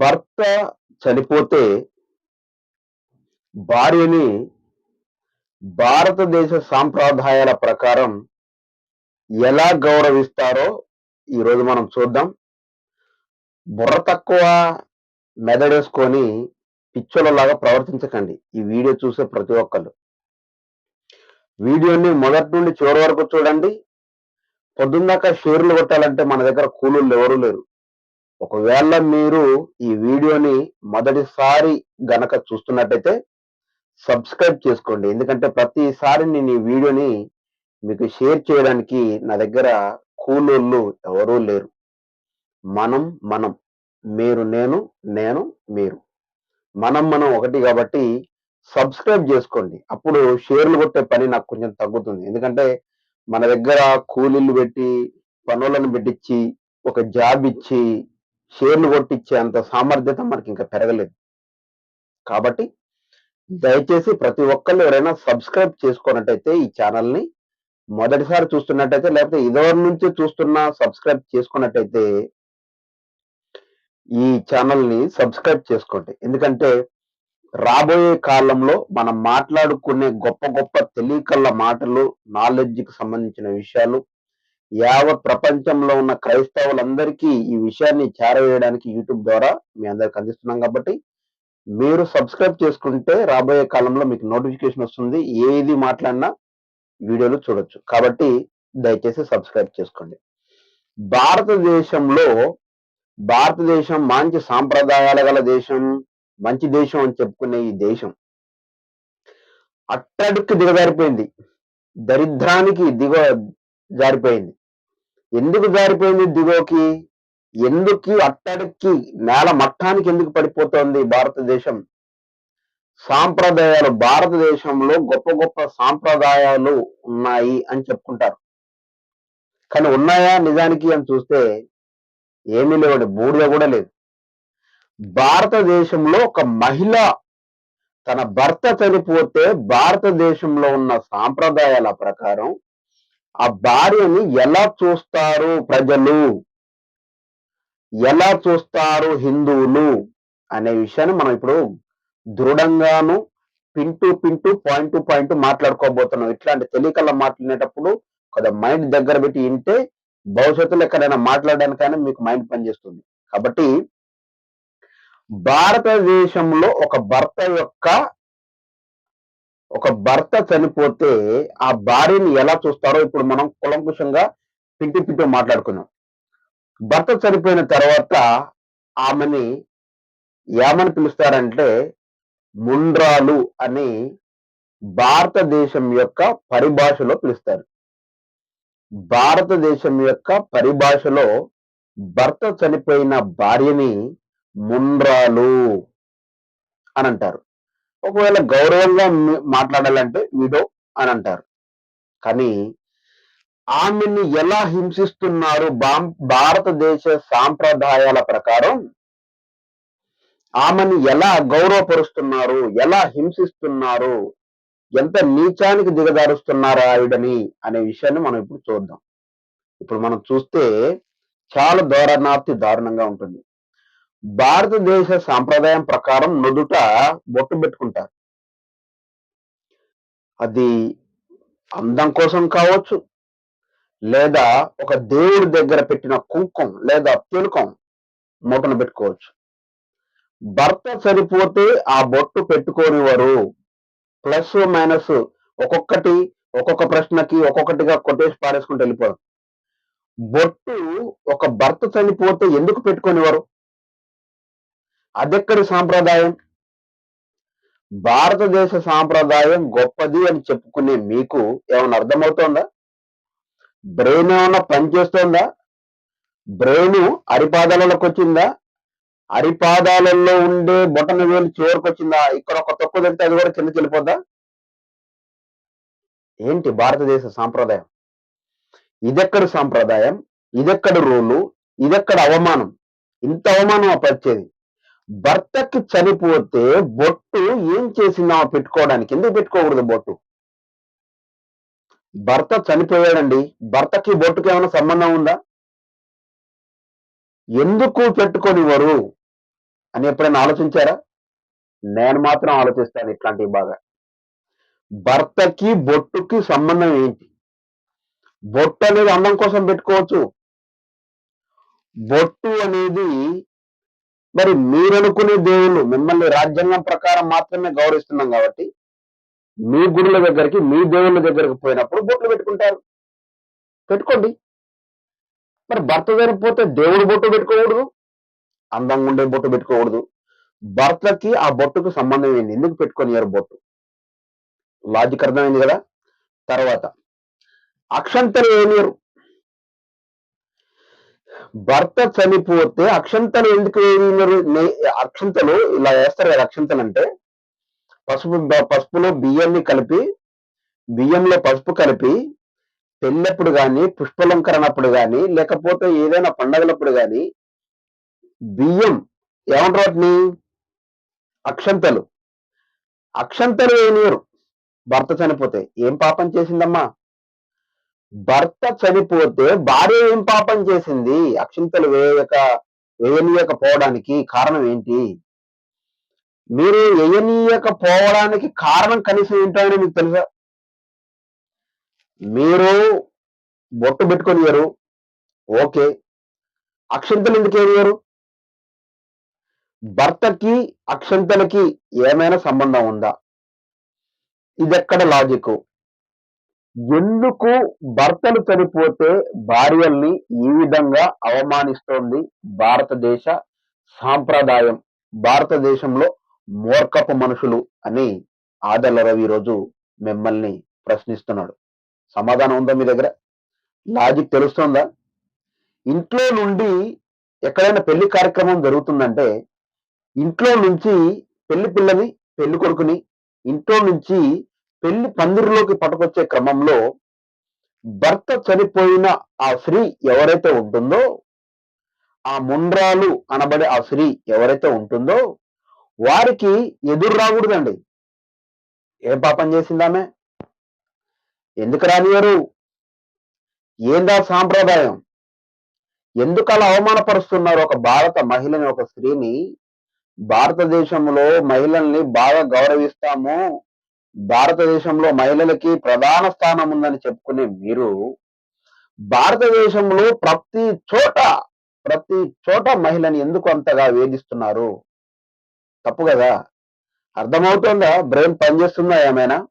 భర్త చనిపోతే భార్యని భారతదేశ సాంప్రదాయాల ప్రకారం ఎలా గౌరవిస్తారో ఈరోజు మనం చూద్దాం. బుర్ర తక్కువ మెదడేసుకొని పిచ్చోళ్ళలాగా ప్రవర్తించకండి. ఈ వీడియో చూసే ప్రతి ఒక్కరు వీడియోని మొదటి నుండి చివరి వరకు చూడండి. పొద్దున్నాక షేర్లు కొట్టాలంటే మన దగ్గర కూలీలు ఎవరూ లేరు. ఒకవేళ మీరు ఈ వీడియోని మొదటిసారి గనక చూస్తున్నట్టయితే సబ్స్క్రైబ్ చేసుకోండి. ఎందుకంటే ప్రతిసారి నేను ఈ వీడియోని మీకు షేర్ చేయడానికి నా దగ్గర కూలోళ్ళు ఎవరూ లేరు. మనం మనం. మీరు నేను నేను మీరు. మనం మనం ఒకటి కాబట్టి సబ్స్క్రైబ్ చేసుకోండి. అప్పుడు షేర్లు కొట్టే పని నాకు కొంచెం తగ్గుతుంది. ఎందుకంటే మన దగ్గర కూలీలు పెట్టి పనులను పెట్టించి ఒక జాబ్ ఇచ్చి షేర్లు కొట్టించే అంత సామర్థ్యత మనకి ఇంకా పెరగలేదు. కాబట్టి దయచేసి ప్రతి ఒక్కళ్ళు ఎవరైనా సబ్స్క్రైబ్ చేసుకున్నట్టయితే ఈ ఛానల్ని మొదటిసారి చూస్తున్నట్టయితే లేకపోతే ఇదివరి నుంచి చూస్తున్నా సబ్స్క్రైబ్ చేసుకున్నట్టయితే ఈ ఛానల్ని సబ్స్క్రైబ్ చేసుకోండి. ఎందుకంటే రాబోయే కాలంలో మనం మాట్లాడుకునే గొప్ప గొప్ప తెలియకల్ల మాటలు నాలెడ్జ్కి సంబంధించిన విషయాలు యావత్ ప్రపంచంలో ఉన్న క్రైస్తవులందరికీ ఈ విషయాన్ని చేరవేయడానికి యూట్యూబ్ ద్వారా మీ అందరికి అందిస్తున్నాం కాబట్టి మీరు సబ్స్క్రైబ్ చేసుకుంటే రాబోయే కాలంలో మీకు నోటిఫికేషన్ వస్తుంది ఏది మాట్లాడినా వీడియోలు చూడొచ్చు. కాబట్టి దయచేసి సబ్స్క్రైబ్ చేసుకోండి. భారతదేశంలో భారతదేశం మంచి సాంప్రదాయాల గల దేశం మంచి దేశం అని చెప్పుకునే ఈ దేశం అట్టడుక్కి దిగజారిపోయింది. దరిద్రానికి దిగ జారిపోయింది. ఎందుకు జారిపోయింది దిగోకి? ఎందుకు అట్టడికి నేల మట్టానికి ఎందుకు పడిపోతోంది భారతదేశం? సాంప్రదాయాలు భారతదేశంలో గొప్ప గొప్ప సాంప్రదాయాలు ఉన్నాయి అని చెప్పుకుంటారు. కానీ ఉన్నాయా నిజానికి అని చూస్తే ఏమీ లేవండి బూడిద కూడా లేదు. భారతదేశంలో ఒక మహిళ తన భర్త చనిపోతే భారతదేశంలో ఉన్న సాంప్రదాయాల ప్రకారం ఆ భార్యని ఎలా చూస్తారు ప్రజలు? ఎలా చూస్తారు హిందువులు? అనే విషయాన్ని మనం ఇప్పుడు దృఢంగాను పింటూ పింటూ పాయింట్ టు పాయింట్ మాట్లాడుకోబోతున్నాం. ఇట్లాంటి తెలియకల్లా మాట్లాడేటప్పుడు కొద్దిగా మైండ్ దగ్గర పెట్టి వింటే భవిష్యత్తులో ఎక్కడైనా మాట్లాడడానికైనా మీకు మైండ్ పనిచేస్తుంది. కాబట్టి భారతదేశంలో ఒక భర్త యొక్క ఒక భర్త చనిపోతే ఆ భార్యని ఎలా చూస్తారో ఇప్పుడు మనం కులంకుశంగా పింటి పింటి మాట్లాడుకున్నాం భర్త చనిపోయిన తర్వాత ఆమెని ఏమని పిలుస్తారంటే ముండ్రాలు అని భారతదేశం యొక్క పరిభాషలో పిలుస్తారు. భారతదేశం యొక్క పరిభాషలో భర్త చనిపోయిన భార్యని ముండ్రాలు అని అంటారు. ఒకవేళ గౌరవంగా మాట్లాడాలంటే విడో అని అంటారు. కానీ ఆమెని ఎలా హింసిస్తున్నారు భారతదేశ సాంప్రదాయాల ప్రకారం ఆమెను ఎలా గౌరవపరుస్తున్నారు ఎలా హింసిస్తున్నారు ఎంత నీచానికి దిగదారుస్తున్నారు ఆవిడని అనే విషయాన్ని మనం ఇప్పుడు చూద్దాం. ఇప్పుడు మనం చూస్తే చాలా దారుణాప్తి దారుణంగా ఉంటుంది. భారతదేశ సాంప్రదాయం ప్రకారం నుదుట బొట్టు పెట్టుకుంటారు. అది అందం కోసం కావచ్చు లేదా ఒక దేవుడి దగ్గర పెట్టిన కుంకం లేదా తిలకం మూటను పెట్టుకోవచ్చు. భర్త సరిపోతే ఆ బొట్టు పెట్టుకోనివారు ప్లస్ మైనస్ ఒక్కొక్కటి ఒక్కొక్క ప్రశ్నకి ఒక్కొక్కటిగా కొట్టేసి పారేసుకుంటూ వెళ్ళిపోవడం. బొట్టు ఒక భర్త చనిపోతే ఎందుకు పెట్టుకునేవారు అదెక్కడి సాంప్రదాయం? భారతదేశ సాంప్రదాయం గొప్పది అని చెప్పుకునే మీకు ఏమైనా అర్థమవుతోందా? బ్రెయిన్ ఏమన్నా పనిచేస్తోందా? బ్రెయిన్ అరిపాదాలకు వచ్చిందా అరిపాదాలలో ఉండే బొటన వేలు చివరికి వచ్చిందా ఇక్కడ ఒక తక్కువ తింటే అది కూడా చిన్న చెల్లిపోద్దా ఏంటి భారతదేశ సాంప్రదాయం? ఇదెక్కడి సాంప్రదాయం? ఇదెక్కడ రూలు? ఇదెక్కడ అవమానం? ఇంత అవమానం అపరిచేది భర్తకి చనిపోతే బొట్టు ఏం చేసిందా పెట్టుకోవడానికి ఎందుకు పెట్టుకోకూడదు బొట్టు? భర్త చనిపోయాడండి. భర్తకి బొట్టుకి ఏమైనా సంబంధం ఉందా? ఎందుకు పెట్టుకొనివ్వరు? అని ఎప్పుడైనా ఆలోచించారా? నేను మాత్రం ఆలోచిస్తాను ఇట్లాంటివి బాగా భర్తకి బొట్టుకి సంబంధం ఏంటి? బొట్టు అనేది అందం కోసం పెట్టుకోవచ్చు. బొట్టు అనేది మరి మీరు అనుకునే దేవుళ్ళు మిమ్మల్ని రాజ్యాంగం ప్రకారం మాత్రమే గౌరవిస్తున్నాం కాబట్టి మీ గురుల దగ్గరికి మీ దేవుళ్ళ దగ్గరికి పోయినప్పుడు బొట్లు పెట్టుకుంటారు. పెట్టుకోండి. మరి భర్త చనిపోతే దేవుడు బొట్టు పెట్టుకోకూడదు? అందంగా ఉండే బొట్టు పెట్టుకోకూడదు. భర్తకి ఆ బొట్టుకు సంబంధం ఏంది? ఎందుకు పెట్టుకొని బొట్టు? లాజిక్ అర్థమైంది కదా? తర్వాత అక్షంతలు ఏమీరు భర్త చనిపోతే అక్షంతలు ఎందుకు అక్షంతలు ఇలా వేస్తారు కదా అక్షంతలు అంటే పసుపు పసుపులో బియ్యాన్ని కలిపి బియ్యంలో పసుపు కలిపి పెళ్ళప్పుడు కానీ పుష్పలంకరణప్పుడు కానీ లేకపోతే ఏదైనా పండగలప్పుడు కానీ బియ్యం ఏమంటారు వాటిని? అక్షంతలు. అక్షంతలు వేయనీయరు. భర్త చనిపోతే. ఏం పాపం చేసిందమ్మా? భర్త చనిపోతే భార్య ఏం పాపం చేసింది? అక్షింతలు వేయక వేయనీయకపోవడానికి కారణం ఏంటి? మీరు వేయనీయకపోవడానికి కారణం కనీసం ఏంటో అని మీకు తెలుసా? మీరు బొట్టు పెట్టుకొని ఓకే. అక్షంతలు ఎందుకు వేయరు భర్తకి అక్షంతలకి ఏమైనా సంబంధం ఉందా? ఇదెక్కడ లాజిక్ ఎందుకు భర్తలు చనిపోతే భార్యల్ని ఈ విధంగా అవమానిస్తోంది భారతదేశ సాంప్రదాయం భారతదేశంలో మూర్ఖపు మనుషులు అని ఆదల రవి రోజు మిమ్మల్ని ప్రశ్నిస్తున్నాడు. సమాధానం ఉందా మీ దగ్గర? లాజిక్ తెలుస్తుందా? ఇంట్లో నుండి ఎక్కడైనా పెళ్ళి కార్యక్రమం జరుగుతుందంటే ఇంట్లో నుంచి పెళ్ళి పిల్లని పెళ్ళి కొడుకుని ఇంట్లో నుంచి పెళ్ళి పందిరిలోకి పట్టుకొచ్చే క్రమంలో భర్త చనిపోయిన ఆ స్త్రీ ఎవరైతే ఉంటుందో ఆ ముండ్రాలు అనబడే ఆ స్త్రీ ఎవరైతే ఉంటుందో వారికి ఎదురు రాకూడదండి. ఏం పాపం చేసిందామె ఎందుకు రానియరు ఏందా సాంప్రదాయం? ఎందుకు అలా అవమానపరుస్తున్నారు ఒక భారత మహిళని ఒక స్త్రీని? భారతదేశంలో మహిళల్ని బాగా గౌరవిస్తాము. భారతదేశంలో మహిళలకి ప్రధాన స్థానం ఉందని చెప్పుకునే మీరు భారతదేశంలో ప్రతి చోట ప్రతి చోట మహిళని ఎందుకు అంతగా వేధిస్తున్నారు? తప్పు కదా? అర్థమవుతుందా? బ్రెయిన్ పనిచేస్తుందా ఏమైనా?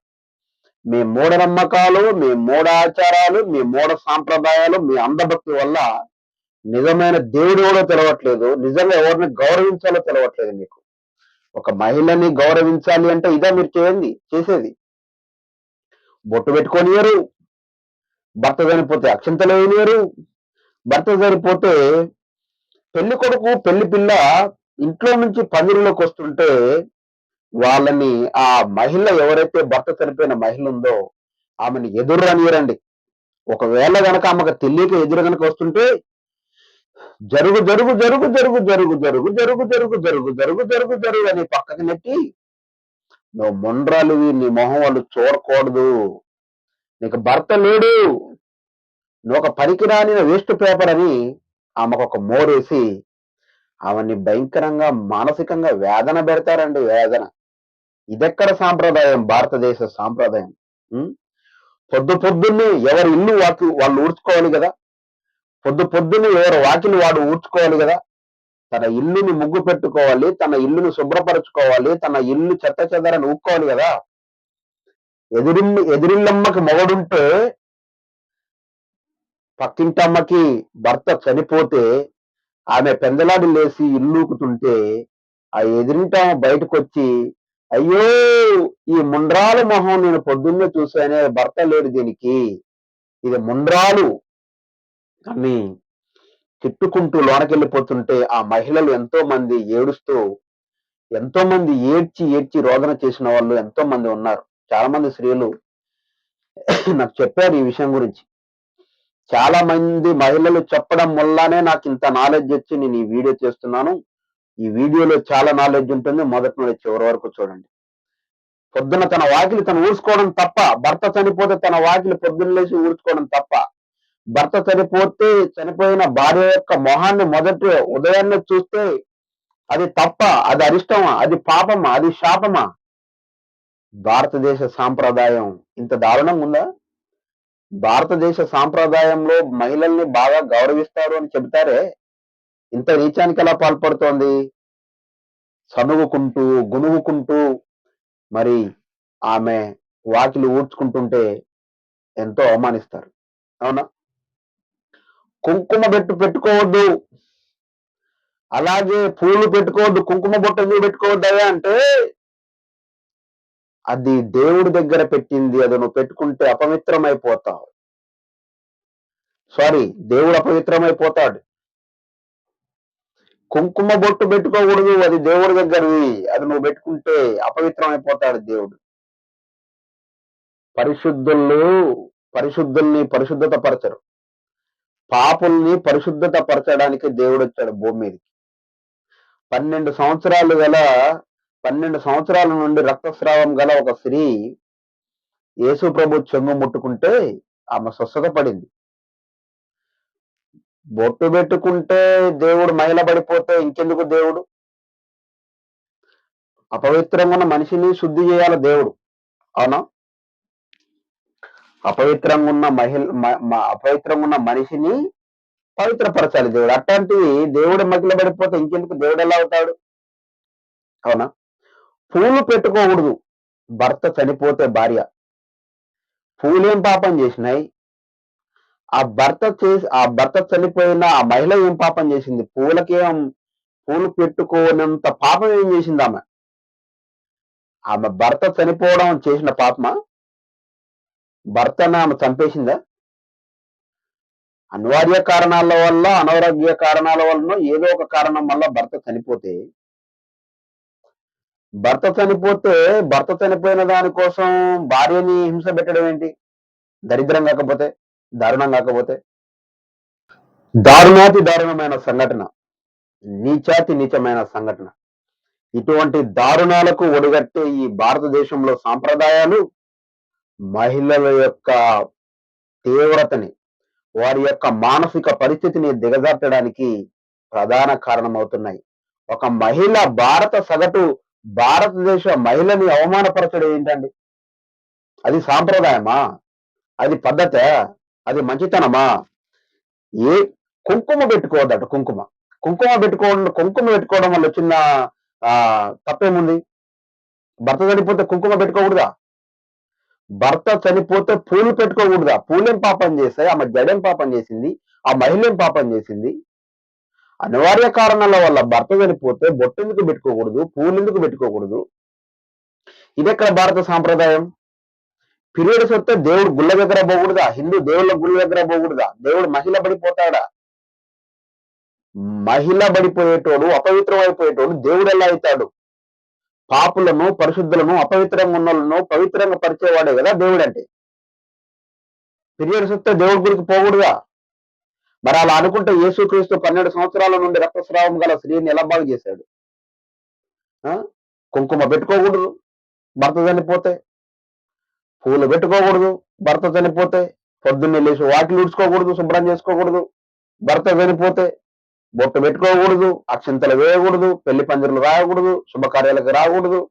మీ మూఢనమ్మకాలు మీ మూఢ ఆచారాలు మీ మూఢ సాంప్రదాయాలు మీ అందభక్తి వల్ల నిజమైన దేవుడు కూడా తెలవట్లేదు. నిజంగా ఎవరిని గౌరవించాలో తెలవట్లేదు మీకు. ఒక మహిళని గౌరవించాలి అంటే ఇదే మీరు చేయండి చేసేది. బొట్టు పెట్టుకోనియరు భర్త చనిపోతే అక్షంతలు వేయనియరు భర్త చనిపోతే పెళ్ళి కొడుకు పెళ్ళి పిల్ల ఇంట్లో నుంచి పందిరిలోకి వస్తుంటే వాళ్ళని ఆ మహిళ ఎవరైతే భర్త చనిపోయిన మహిళ ఉందో ఆమెను ఎదురు రానియరండి ఒకవేళ గనక ఆమెకు తెలియక ఎదురు గనక వస్తుంటే జరుగు జరుగు జరుగు జరుగు జరుగు జరుగు జరుగు జరుగు జరుగు జరుగు జరుగు జరుగు అని పక్కకి నెట్టి నువ్వు మొండ్రాలువి నీ మొహం వాళ్ళు చూడకూడదు నీకు భర్త లేడు నువ్వు ఒక పనికిరాని వేస్ట్ పేపర్ అని ఆమెకు ఒక మోరేసి ఆమెని భయంకరంగా మానసికంగా వేదన పెడతారండి వేదన ఇదెక్కడ సాంప్రదాయం భారతదేశ సాంప్రదాయం పొద్దు పొద్దున్నే ఎవరి ఇల్లు వాకి వాళ్ళు ఊడ్చుకోవాలి కదా పొద్దు పొద్దున్నే ఎవరు వాకిలి వాడు ఊడ్చుకోవాలి కదా. తన ఇల్లుని ముగ్గు పెట్టుకోవాలి తన ఇల్లుని శుభ్రపరచుకోవాలి తన ఇల్లు చెత్త చెదరని ఊక్కోవాలి కదా. ఎదురిల్లు ఎదురిల్లమ్మకి మొగడుంటే పక్కింటమ్మకి భర్త చనిపోతే ఆమె పెందలాడి లేసి ఇల్లుకుతుంటే ఆ ఎదిరింటామ బయటకు వచ్చి అయ్యో ఈ ముండ్రాల మొహం నేను పొద్దున్నే చూసానే భర్త లేడు దీనికి. ఇది ముండ్రాలు. అని తిట్టుకుంటూ లోనకెళ్ళిపోతుంటే ఆ మహిళలు ఎంతో మంది ఏడుస్తూ ఎంతో మంది ఏడ్చి ఏడ్చి రోదన చేసిన వాళ్ళు ఎంతో మంది ఉన్నారు. చాలా మంది స్త్రీలు నాకు చెప్పారు ఈ విషయం గురించి. చాలా మంది మహిళలు చెప్పడం వల్లనే నాకు ఇంత నాలెడ్జ్ వచ్చి నేను ఈ వీడియో చేస్తున్నాను. ఈ వీడియోలో చాలా నాలెడ్జ్ ఉంటుంది. మొదటి నుండి చివరి వరకు చూడండి. పొద్దున తన వాకిలి తను ఊడ్చుకోవడం తప్ప భర్త చనిపోతే తన వాకిలి పొద్దున్న లేచి ఊడ్చుకోవడం తప్ప భర్త చనిపోతే చనిపోయిన భార్య యొక్క మొహాన్ని మొదటి ఉదయాన్నే చూస్తే అది తప్ప అది అరిష్టమా అది పాపమా అది శాపమా? భారతదేశ సాంప్రదాయం ఇంత దారుణంగా ఉందా? భారతదేశ సాంప్రదాయంలో మహిళల్ని బాగా గౌరవిస్తారు అని చెబుతారే? ఇంత నీచానికి ఎలా పాల్పడుతోంది? సనుగుకుంటూ గునుగుకుంటూ మరి ఆమె వాకిలి ఊడ్చుకుంటుంటే ఎంతో అవమానిస్తారు. అవునా? కుంకుమ బెట్టు పెట్టుకోవద్దు. అలాగే పూలు పెట్టుకోవద్దు కుంకుమ బొట్ట ఎందుకు అంటే అది దేవుడి దగ్గర పెట్టింది అది నువ్వు పెట్టుకుంటే అపవిత్రమైపోతావు. సారీ దేవుడు అపవిత్రమైపోతాడు. కుంకుమ బొట్టు పెట్టుకోకూడదు అది దేవుడి దగ్గరది. అది నువ్వు పెట్టుకుంటే అపవిత్రమైపోతాడు దేవుడు. పరిశుద్ధులు పరిశుద్ధుల్ని పరిశుద్ధత పరచరు పాపుల్ని పరిశుద్ధత పరచడానికి దేవుడు వచ్చాడు భూమి మీదకి. పన్నెండు సంవత్సరాలు గల పన్నెండు సంవత్సరాల నుండి రక్తస్రావం గల ఒక స్త్రీ యేసు ప్రభు చెంగు ముట్టుకుంటే ఆమె స్వస్థత పడింది. బొట్టు పెట్టుకుంటే దేవుడు మహిళ పడిపోతే ఇంకెందుకు దేవుడు? అపవిత్రంగా ఉన్న మనిషిని శుద్ధి చేయాలి దేవుడు. అవునా? అపవిత్రంగా ఉన్న మహిళ అపవిత్రంగా ఉన్న మనిషిని పవిత్రపరచాలి దేవుడు. అట్లాంటివి దేవుడు మహిళ పడిపోతే ఇంకెందుకు? దేవుడు ఎలా అవుతాడు? అవునా? పూలు పెట్టుకోకూడదు. భర్త చనిపోతే భార్య. పూలేం పాపం చేసినాయి? ఆ భర్త చేసి ఆ భర్త చనిపోయిన ఆ మహిళ ఏం పాపం చేసింది? పూలకేం పూలు పెట్టుకోనంత పాపం ఏం చేసింది ఆమె? ఆమె భర్త చనిపోవడం చేసిన పాపమా? భర్తను ఆమె చంపేసిందా? అనివార్య కారణాల వల్ల అనారోగ్య కారణాల వల్ల ఏదో ఒక కారణం వల్ల భర్త చనిపోతే భర్త చనిపోతే భర్త చనిపోయిన దానికోసం భార్యని హింస పెట్టడం ఏంటి? దరిద్రం కాకపోతే దారుణం కాకపోతే. దారుణాతి దారుణమైన సంఘటన నీచాతి నీచమైన సంఘటన. ఇటువంటి దారుణాలకు ఒడిగట్టే ఈ భారతదేశంలో సాంప్రదాయాలు మహిళల యొక్క తీవ్రతని వారి యొక్క మానసిక పరిస్థితిని దిగజార్చడానికి ప్రధాన కారణమవుతున్నాయి. ఒక మహిళ భారత సగటు భారతదేశ మహిళని అవమానపరచడం ఏంటండి? అది సాంప్రదాయమా? అది పద్ధత? అది మంచితనమా? ఏ కుంకుమ పెట్టుకోవద్దట కుంకుమ. కుంకుమ పెట్టుకోవడం కుంకుమ పెట్టుకోవడం వల్ల చిన్న ఆ తప్పేముంది? భర్త చనిపోతే కుంకుమ పెట్టుకోకూడదా? భర్త చనిపోతే పూలు పెట్టుకోకూడదా. పూలేం పాపం చేస్తాయి? ఆమె జడేం పాపం చేసింది? ఆ మహిళ పాపం చేసింది? అనివార్య కారణాల వల్ల భర్త చనిపోతే బొట్టు ఎందుకు పెట్టుకోకూడదు? పూలు ఎందుకు పెట్టుకోకూడదు? ఇది ఎక్కడ భారత సాంప్రదాయం? పీరియడ్స్ వస్తే దేవుడు గుళ్ళ దగ్గర పోకూడదా? హిందూ దేవుళ్ళ గుళ్ళ దగ్గర పోకూడదా? దేవుడు మహిళ పడిపోతాడా? మహిళ పడిపోయేటోడు అపవిత్రం అయిపోయేటోడు దేవుడు ఎలా అవుతాడు? పాపులను పరిశుద్ధులను అపవిత్రంగా ఉన్నలను పవిత్రంగా పరిచేవాడే కదా దేవుడు అంటే పీరియడ్స్ వస్తే దేవుడి గురికి పోకూడదా? మరి అలా అనుకుంటే యేసుక్రీస్తు పన్నెండు సంవత్సరాల నుండి రక్తస్రావం గల స్త్రీని ఎలా బాగు చేశాడు? కుంకుమ పెట్టుకోకూడదు భర్త చనిపోతే. పూలు పెట్టుకోకూడదు భర్త చనిపోతే. పొద్దున్నే లేచి వాకిలు ఉడుచుకోకూడదు శుభ్రం చేసుకోకూడదు భర్త చనిపోతే. బొట్టు పెట్టుకోకూడదు అక్షంతలు వేయకూడదు పెళ్ళి పందిరులు రాయకూడదు శుభకార్యాలకు రాకూడదు.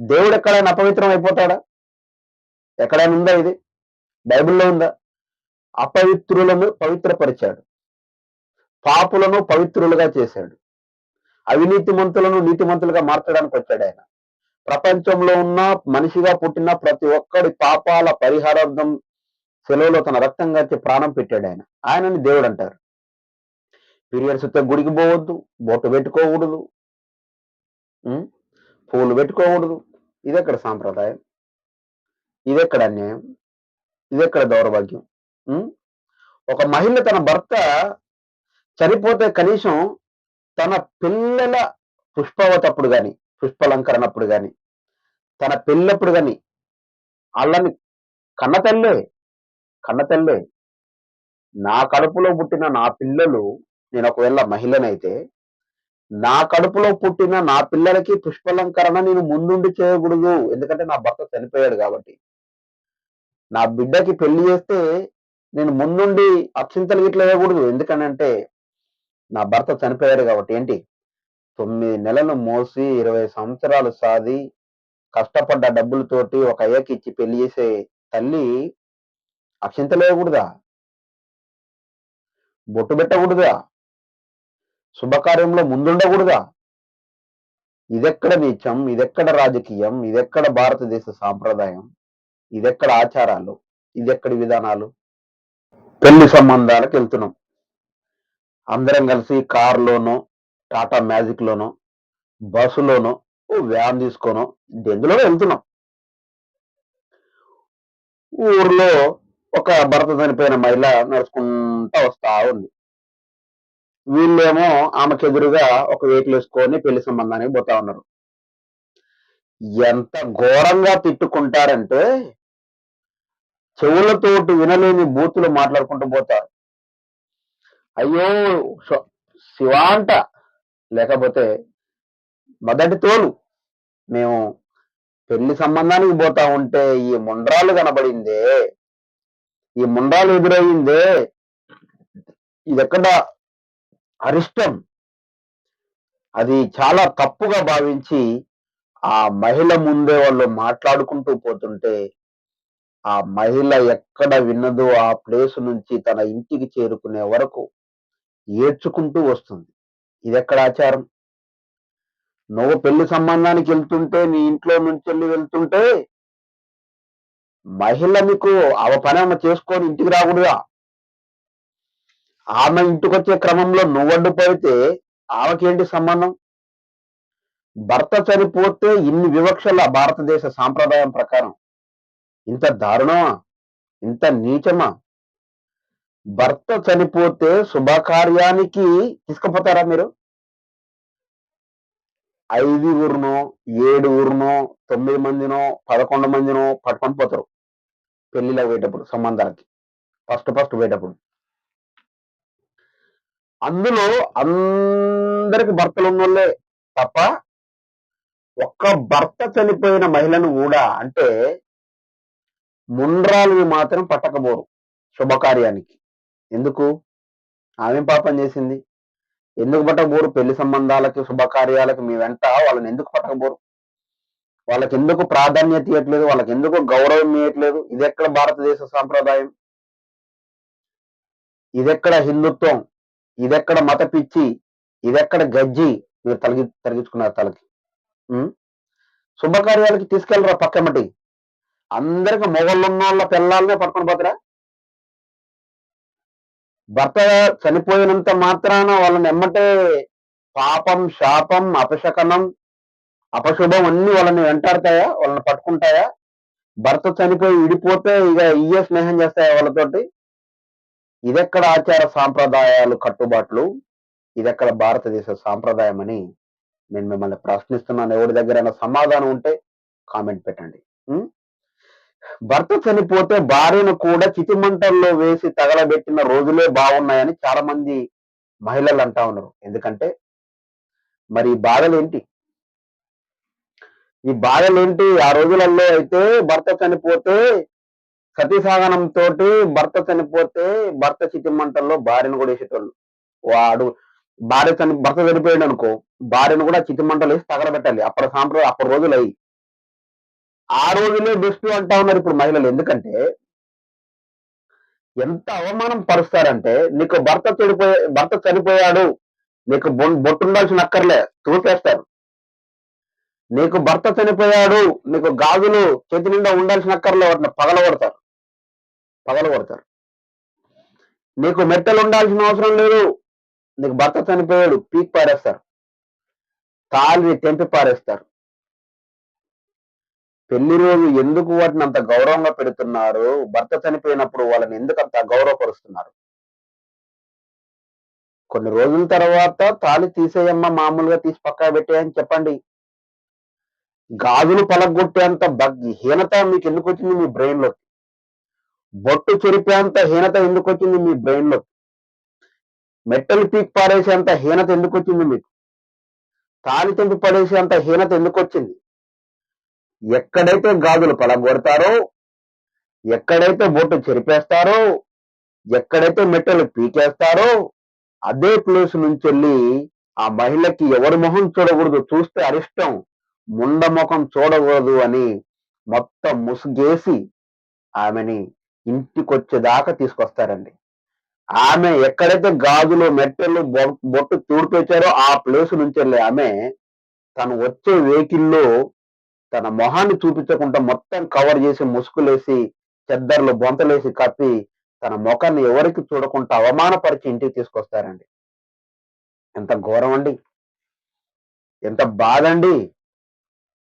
దేవుడు ఎక్కడైనా అపవిత్రం అయిపోతాడా? ఎక్కడైనా ఉందా ఇది? బైబిల్లో ఉందా? అపవిత్రులను పవిత్రపరిచాడు. పాపులను పవిత్రులుగా చేశాడు. అవినీతిమంతులను నీతిమంతులుగా మార్చడానికి వచ్చాడు ఆయన. ప్రపంచంలో ఉన్న మనిషిగా పుట్టిన ప్రతి ఒక్కడి పాపాల పరిహారార్థం సెలవులో తన రక్తం కాచి ప్రాణం పెట్టాడు ఆయన. ఆయనని దేవుడు అంటారు. పీరియడ్స్ వస్తే గుడికి పోవద్దు బొట్టు పెట్టుకోకూడదు. పూలు పెట్టుకోకూడదు. ఇదెక్కడ సాంప్రదాయం? ఇదెక్కడ అన్యాయం? ఇదెక్కడ దౌర్భాగ్యం? ఒక మహిళ తన భర్త చనిపోతే కనీసం తన పిల్లల పుష్పవతప్పుడు కానీ పుష్పలంకరణప్పుడు కానీ తన పెళ్ళప్పుడు కానీ వాళ్ళని కన్నతల్లే కన్నతల్లే. నా కడుపులో పుట్టిన నా పిల్లలు నేను ఒకవేళ మహిళనైతే నా కడుపులో పుట్టిన నా పిల్లలకి పుష్పలంకరణ నేను ముందుండి చేయకూడదు. ఎందుకంటే నా భర్త చనిపోయాడు కాబట్టి. నా బిడ్డకి పెళ్ళి చేస్తే నేను ముందుండి అక్షింతలు ఇట్లా వేయకూడదు. ఎందుకనంటే నా భర్త చనిపోయాడు కాబట్టి. ఏంటి? తొమ్మిది నెలలు మోసి ఇరవై సంవత్సరాలు సాది కష్టపడ్డ డబ్బులతోటి ఒక అయ్యకి ఇచ్చి పెళ్ళి చేసే తల్లి అక్షింతలు వేయకూడదా? బొట్టు పెట్టకూడదా? శుభకార్యంలో ముందుండకూడదా? ఇదెక్కడ నీచం ఇదెక్కడ రాజకీయం ఇదెక్కడ భారతదేశ సాంప్రదాయం ఇదెక్కడ ఆచారాలు ఇదెక్కడి విధానాలు? పెళ్ళి సంబంధాలకు వెళ్తున్నాం. అందరం కలిసి కారులోనో టాటా మ్యాజిక్ లోనో బస్సులోనో ఓ వ్యాన్ తీసుకోనో ఎందులో వెళ్తున్నాం. ఊర్లో ఒక భర్త చనిపోయిన మహిళ నడుచుకుంటా వస్తా ఉంది. వీళ్ళేమో ఆమెకు ఎదురుగా ఒక వెహికల్ వేసుకొని పెళ్ళి సంబంధానికి పోతా ఉన్నారు. ఎంత ఘోరంగా తిట్టుకుంటారంటే చెవులతోటి వినలేని బూతులు మాట్లాడుకుంటూ పోతారు. అయ్యో శ- శివ అంట లేకపోతే మొదటి తోలు. మేము పెళ్ళి సంబంధానికి పోతా ఉంటే ఈ ముండ్రాలు కనబడిందే. ఈ ముండ్రాలు ఎదురయ్యిందే ఇది ఎక్కడ అరిష్టం. అది చాలా తప్పుగా భావించి ఆ మహిళ ముందే వాళ్ళు మాట్లాడుకుంటూ పోతుంటే ఆ మహిళ ఎక్కడ విన్నదో ఆ ప్లేస్ నుంచి తన ఇంటికి చేరుకునే వరకు ఏడ్చుకుంటూ వస్తుంది. ఇది ఎక్కడ ఆచారం? నువ్వు పెళ్ళి సంబంధానికి వెళ్తుంటే నీ ఇంట్లో నుంచి వెళ్ళి వెళ్తుంటే మహిళ నీకు ఆవ పని ఆమె చేసుకొని ఇంటికి రాకూడదా? ఆమె ఇంటికొచ్చే క్రమంలో నువ్వు అడ్డుపడితే ఆమెకేంటి సంబంధం? భర్త చనిపోతే ఇన్ని వివక్షల భారతదేశ సాంప్రదాయం ప్రకారం. ఇంత దారుణమా? ఇంత నీచమా? భర్త చనిపోతే శుభకార్యానికి తీసుకుపోతారా మీరు? ఐదు ఊరునో ఏడు ఊరునో తొమ్మిది మందినో పదకొండు మందినో పట్టుకొని పోతారు. పెళ్ళిలో పోయేటప్పుడు సంబంధాలకి. ఫస్ట్ ఫస్ట్ పోయేటప్పుడు. అందులో అందరికి భర్తలు ఉన్నోళ్ళే తప్ప ఒక్క భర్త చనిపోయిన మహిళను కూడా అంటే ముండ్రాలు మాత్రం పట్టకపోరు శుభకార్యానికి. ఎందుకు? ఆమె పాపం చేసింది. ఎందుకు పట్టకపోరు? పెళ్ళి సంబంధాలకి శుభకార్యాలకి మీ వెంట వాళ్ళని ఎందుకు పట్టకపోరు? వాళ్ళకి ఎందుకు ప్రాధాన్యత ఇవ్వట్లేదు వాళ్ళకి ఎందుకు గౌరవం ఇవ్వట్లేదు ఇది ఎక్కడ భారతదేశ సాంప్రదాయం? ఇదెక్కడ హిందుత్వం? ఇదెక్కడ మత పిచ్చి ఇదెక్కడ గజ్జి మీరు తలగి తరిగించుకున్నారు తలకి. శుభకార్యాలకి తీసుకెళ్ళరా పక్కమటి. అందరికి మొగళ్ళు ఉన్న వాళ్ళ పిల్లలనే పట్టుకొని పోతారా. భర్త చనిపోయినంత మాత్రాన వాళ్ళని ఎమ్మటే పాపం శాపం అపశకనం అపశుభం అన్ని వాళ్ళని వెంటాడతాయా? వాళ్ళని పట్టుకుంటాయా? భర్త చనిపోయి విడిపోతే ఇక ఇయ్యే స్నేహం చేస్తాయా వాళ్ళతోటి? ఇదెక్కడ ఆచార సాంప్రదాయాలు కట్టుబాట్లు? ఇదెక్కడ భారతదేశ సాంప్రదాయం అని నేను మిమ్మల్ని ప్రశ్నిస్తున్నాను. ఎవరి దగ్గరైనా సమాధానం ఉంటే కామెంట్ పెట్టండి. భర్త చనిపోతే భార్యను కూడా చితిమంటల్లో వేసి తగలబెట్టిన రోజులే బాగున్నాయని చాలా మంది మహిళలు అంటా ఉన్నారు. ఎందుకంటే మరి ఈ బాధలేంటి? ఈ బాధలేంటి? ఆ రోజులలో అయితే భర్త చనిపోతే సతీసాగనం తోటి భర్త చనిపోతే భర్త చితిమంటల్లో భార్యను కూడా వేసేటోళ్ళు. వాడు భార్య చని భర్త చనిపోయాడు అనుకో భార్యను కూడా చితిమంటలు వేసి తగలబెట్టాలి అప్పటి సాంప్రదాయం అప్పటి రోజులు అయ్యి ఆ రోజులే బెస్ట్ అంటా ఉన్నారు ఇప్పుడు మహిళలు. ఎందుకంటే ఎంత అవమానం పరుస్తారంటే నీకు భర్త చెడిపోయే భర్త చనిపోయాడు నీకు బొ- బొట్టు ఉండాల్సిన అక్కర్లే తూపేస్తారు నీకు భర్త చనిపోయాడు నీకు గాజులు చేతి నిండా ఉండాల్సిన అక్కర్లే వాటిని పగలగొడతారు. పగలగొడతారు నీకు మెట్టలు ఉండాల్సిన అవసరం లేదు. నీకు భర్త చనిపోయాడు పీక్ పారేస్తారు. తాళి తెంపి పారేస్తారు. పెళ్ళి రోజు ఎందుకు వాటిని అంత గౌరవంగా పెడుతున్నారు? భర్త చనిపోయినప్పుడు వాళ్ళని ఎందుకు అంత గౌరవపరుస్తున్నారు? కొన్ని రోజుల తర్వాత తాళి తీసేయమ్మ మామూలుగా తీసి పక్కా పెట్టేయని చెప్పండి. గాజులు పలగొట్టేంత హీనత మీకు ఎందుకు వచ్చింది మీ బ్రెయిన్లోకి? బొట్టు చెరిపేంత హీనత ఎందుకు వచ్చింది మీ బ్రెయిన్లో మెట్టలు పీక్ పాడేసేంత హీనత ఎందుకు వచ్చింది మీకు? తాలి తెంపి పడేసేంత హీనత ఎందుకు వచ్చింది ఎక్కడైతే గాజులు పలగొడతారో ఎక్కడైతే బొట్టు చెరిపేస్తారో ఎక్కడైతే మెట్టలు పీకేస్తారో అదే ప్లేస్ నుంచి వెళ్ళి ఆ మహిళకి ఎవరి మొహం చూడకూడదు చూస్తే అరిష్టం. ముండ ముఖం చూడకూడదు అని మొత్తం ముసుగేసి ఆమెని ఇంటికొచ్చేదాకా తీసుకొస్తారండి. ఆమె ఎక్కడైతే గాజులు మెట్టెలు బొ- బొట్టు తూడిపెచ్చారో ఆ ప్లేస్ నుంచి వెళ్ళి ఆమె తను వచ్చే వెహికల్లో తన మొహాన్ని చూపించకుండా మొత్తం కవర్ చేసి ముసుగులేసి చెద్దర్లు బొంతలేసి కప్పి తన ముఖాన్ని ఎవరికి చూడకుండా అవమానపరిచి ఇంటికి తీసుకొస్తారండి. ఎంత ఘోరం అండి ఎంత బాధ అండి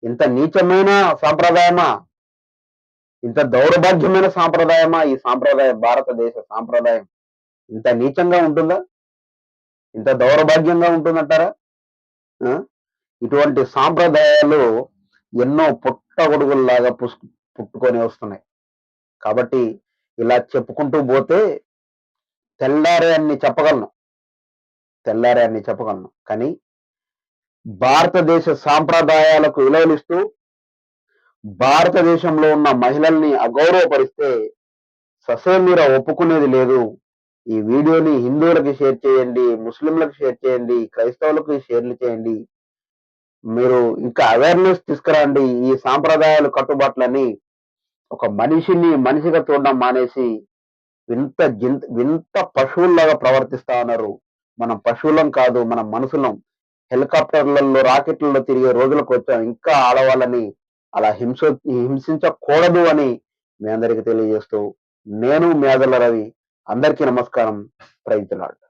ఇంత నీచమైన సాంప్రదాయమా. ఇంత దౌర్భాగ్యమైన సాంప్రదాయమా? ఈ సాంప్రదాయం భారతదేశ సాంప్రదాయం ఇంత నీచంగా ఉంటుందా? ఇంత దౌర్భాగ్యంగా ఉంటుందంటారా? ఆ? ఇటువంటి సాంప్రదాయాలు ఎన్నో పుట్టగొడుగుల్లాగా పుస్ పుట్టుకొని వస్తున్నాయి. కాబట్టి ఇలా చెప్పుకుంటూ పోతే తెల్లారే అన్ని చెప్పగలను. తెల్లారే అన్ని చెప్పగలను. కానీ భారతదేశ సాంప్రదాయాలకు విలువలిస్తూ భారతదేశంలో ఉన్న మహిళల్ని అగౌరవపరిస్తే ససేమీర ఒప్పుకునేది లేదు. ఈ వీడియోని హిందువులకి షేర్ చేయండి ముస్లింలకు షేర్ చేయండి క్రైస్తవులకు షేర్లు చేయండి. మీరు ఇంకా అవేర్నెస్ తీసుకురండి. ఈ సాంప్రదాయాలు కట్టుబాట్లని ఒక మనిషిని మనిషిగా చూడడం మానేసి వింత జింత వింత పశువుల్లాగా ప్రవర్తిస్తా ఉన్నారు. మనం పశువులం కాదు మనం మనుషులం. హెలికాప్టర్లలో రాకెట్లలో తిరిగే రోజులకు వచ్చాం. ఇంకా ఆడవాళ్ళని అలా హింస హింసించకూడదు అని మీ అందరికీ తెలియజేస్తూ నేను మేదల రవి అందరికీ నమస్కారం. ప్రయత్నాలు.